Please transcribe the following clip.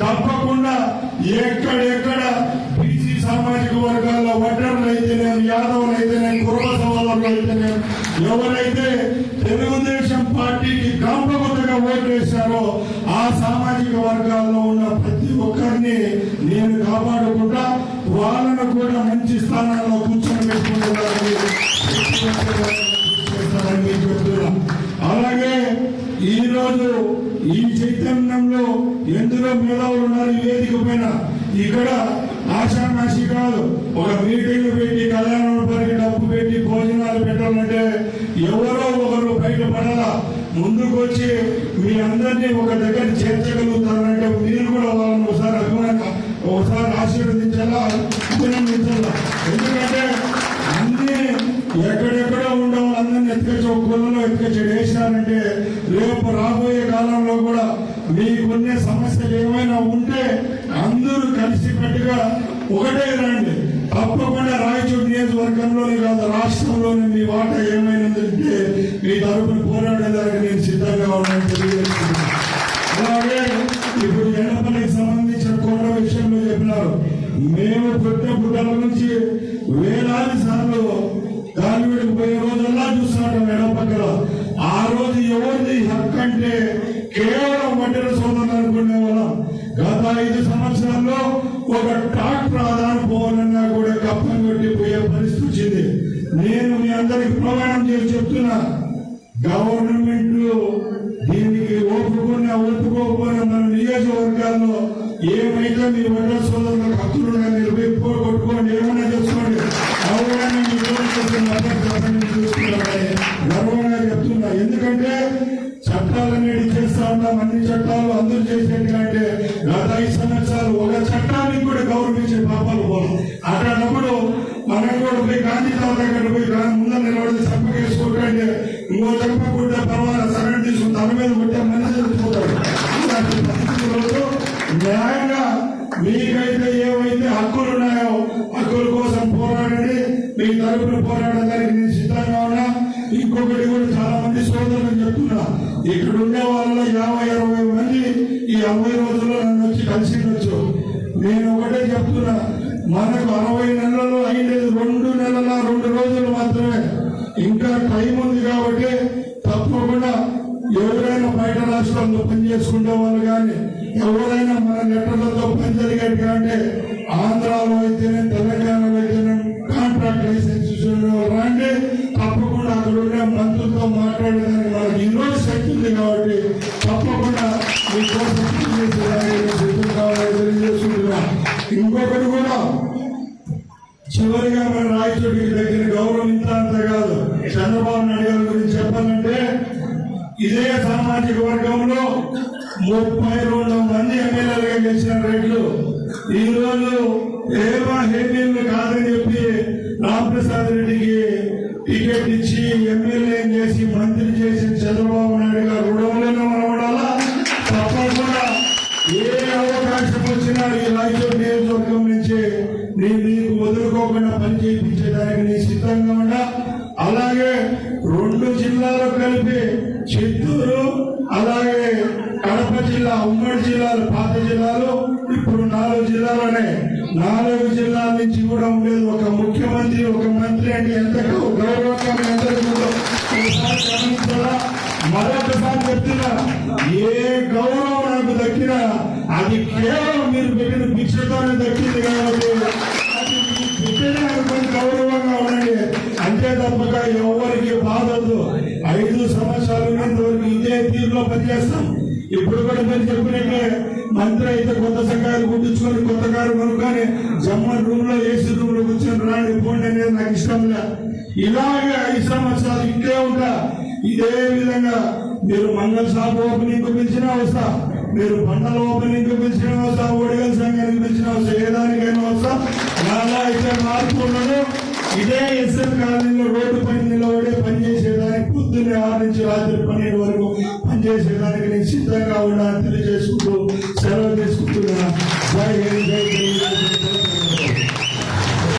తప్పకుండా ఎక్కడెక్కడ బీసీ సామాజిక వర్గాల్లో వడ్డర్లు అయితేనేమి యాదవులు అయితేనేమి కుర్మ సోదరులు అయితేనేమి ఎవరైతే తెలుగుదేశం పార్టీకి కాంపకొత్తగా ఓటు వేశారో ఆ సామాజిక వర్గాల్లో ఉన్న ప్రతి ఒక్కరిని నేను కాపాడుకుంటా వాళ్ళను కూడా మంచి స్థానాల్లో కూర్చొని పెట్టుకుంటున్నారని చెప్తున్నా. అలాగే ఈ రోజు ఈ చైతన్యంలో ఎందరో మేధావులు ఉన్నారు ఈ వేదిక పైన ఇక్కడ ఆషామాషి కాదు ఒక మీటింగ్ పెట్టి కళ్యాణం పరికి డబ్బు పెట్టి భోజనాలు పెట్టాలంటే ఎవరో ఒకరు బయటపడాలా ముందుకు వచ్చి మీ అందరినీ ఒక దగ్గర చేర్చగలుగుతారంటే మీరు కూడా వాళ్ళని ఒకసారి అభిమాన ఒకసారి ఆశీర్వదించాలా? అభినందించాలా? ఎందుకంటే అన్ని ఎక్కడెక్కడ ఉండే వాళ్ళందరినీ ఎత్తుకొచ్చి ఒక కులంలో ఎత్తుకొచ్చి వేసినారంటే రేపు రాబోయే కాలంలో కూడా మీకున్న సమస్యలు ఏమైనా ఉంటే అందరూ కలిసికట్టుగా ఒకటే రండి. తప్పకుండా రాయచూడు నియోజకవర్గంలోనే కాదు రాష్ట్రంలోనే మీ వాట ఏమైనా ఉందంటే మీ తరపున పోరాడేదానికి నేను సిద్ధంగా ఉన్నాను తెలియజేస్తున్నాను. అలాగే ఇప్పుడు ఎండపల్లికి సంబంధించిన కోట విషయంలో చెప్పినారు. మేము పుట్టిన పుట్టల నుంచి వేలాది సార్లు ఐదు సంవత్సరాల్లో ఒక ట్రాక్టర్ ఆదాను పోవాలన్నా కూడా కప్పం కొట్టిపోయే పరిస్థితి వచ్చింది. నేను మీ అందరికి ప్రమాణం చేసి చెప్తున్నా. గవర్నమెంట్ దీనికి ఒప్పుకున్న ఒప్పుకోకపోయినా మన నియోజకవర్గాల్లో ఏమైతే మీ వడ్ల సోదరులకు హక్కులు మీరు కొట్టుకోండి ఏమైనా చేసుకోండి. అవగానే గర్వంగా చెప్తున్నా. ఎందుకంటే చట్టాలన్నీ చేస్తా ఉన్నాం. అన్ని చట్టాలు అందరూ చేసేటంటే అట్లాంటప్పుడు మనం కూడా పోయి గాంధీ తాత దగ్గర పోయి గా- ముందర నిలబడి చంపకేసుకుంటే ఇంకో చంపకుంటే పర్వాలేదు సరైన తీసుకుని తన మీద కొట్టే మంచి చచ్చిపోతాడు న్యాయంగా మీకైతే ఏమైతే హక్కులు ఉన్నాయో హక్కుల కోసం పోరాడండి మీ తరపున పోరాడడానికి నేను సిద్ధంగా ఉన్నా. ఇంకొకటి కూడా చాలా మంది సోదరులు చెప్తున్నా ఇక్కడ ఉండే వాళ్ళ యాభై అరవై మంది ఈ అరవై రోజుల్లో నన్ను వచ్చి కలిసిండొచ్చు నేను ఒకటే చెప్తున్నా మనకు అరవై రోజులు మాత్రమే. ఇంకా టైం ఉంది కాబట్టి తప్పకుండా ఎవరైనా బయట రాష్ట్రాల్లో పనిచేసుకునే వాళ్ళు కానీ ఎవరైనా మన నెట్టలతో పని జరిగేది కానీ ఆంధ్రాలో అయితేనే తెలంగాణలో అయితేనే కాంట్రాక్ట్ లైసెన్స్ రాండి తప్పకుండా అక్కడ ఉండే మంత్రులతో మాట్లాడేదానికి మనకి ఈరోజు శక్తి ఉంది కాబట్టి తప్పకుండా మీకోసం తెలియజేసుకుంటున్నా. ఇంకొకటి కూడా చివరిగా మన రాయచోటికి ఇదే సామాజిక వర్గంలో ముప్పై రెండు మంది ఎమ్మెల్యేలుగా గెలిచిన రేట్లు ఈ రోజు ఏమా హేమీలు కాదని చెప్పి రామప్రసాద్ రెడ్డికి టికెట్ ఇచ్చి ఎమ్మెల్యే చేసి మంత్రి చేసి చంద్రబాబు నాయుడు గారు రుణంలోనే మనం తప్పకుండా ఏ అవకాశం వచ్చినా ఈ రాయచోటి నియోజకవర్గం నుంచి నీ నీకు వదులుకోకుండా పని చేయించేదానికి నీ సిద్ధంగా ఉండ అలాగే రెండు జిల్లాలు కలిపి చిత్తూరు అలాగే కడప జిల్లా ఉమ్మడి జిల్లాలు పాత జిల్లాలు ఇప్పుడు నాలుగు జిల్లాలోనే. నాలుగు జిల్లాల నుంచి కూడా ఉండేది ఒక ముఖ్యమంత్రి ఒక మంత్రి అంటే ఎంత గౌరవంగా ఎంత మరొకసారి చెప్తున్నా ఏ గౌరవం నాకు దక్కినా అది కేవలం మీరు పెట్టిన భిక్షతోనే దక్కింది కాబట్టి అది పెట్టిన గౌరవంగా ఉండండి. అంతే తప్పక ఎవరికి బాధదు ఐదు సంవత్సరాల వరకు ఇదే తీరులో పనిచేస్తాం. ఇప్పుడు కూడా మీరు చెప్పినట్టే మంత్రి అయితే కొత్త సంఘాలు కుట్టించుకొని కొత్త కారు కొనుక్కొని జమ్మన్ రూమ్లో ఏసీ రూమ్లో కూర్చొని రాని పోండి అనేది నాకు ఇష్టం లే. ఇలాగే ఐదు సంవత్సరాలు ఇక్కడే ఉంటా. ఇదే విధంగా మీరు మంగళ షాప్ ఓపెనింగ్ పిలిచినా వస్తా. మీరు పంటల ఓపెనింగ్ పిలిచినా వస్తా. ఓడిగల్ సంఘానికి పిలిచినా వస్తా. ఏ దానికైనా వస్తా. నాలా అయితే మార్పు ఉండదు ఇదే ఎస్ఎన్ కాలనీలో రోడ్డు పైన నిలబడే పొద్దున్నే ఆరు నుంచి రాత్రి పన్నెండు వరకు పనిచేసేదానికి నేను సిద్ధంగా ఉన్నాను తెలియజేసుకుంటూ సెలవు తీసుకుంటున్నాను. జై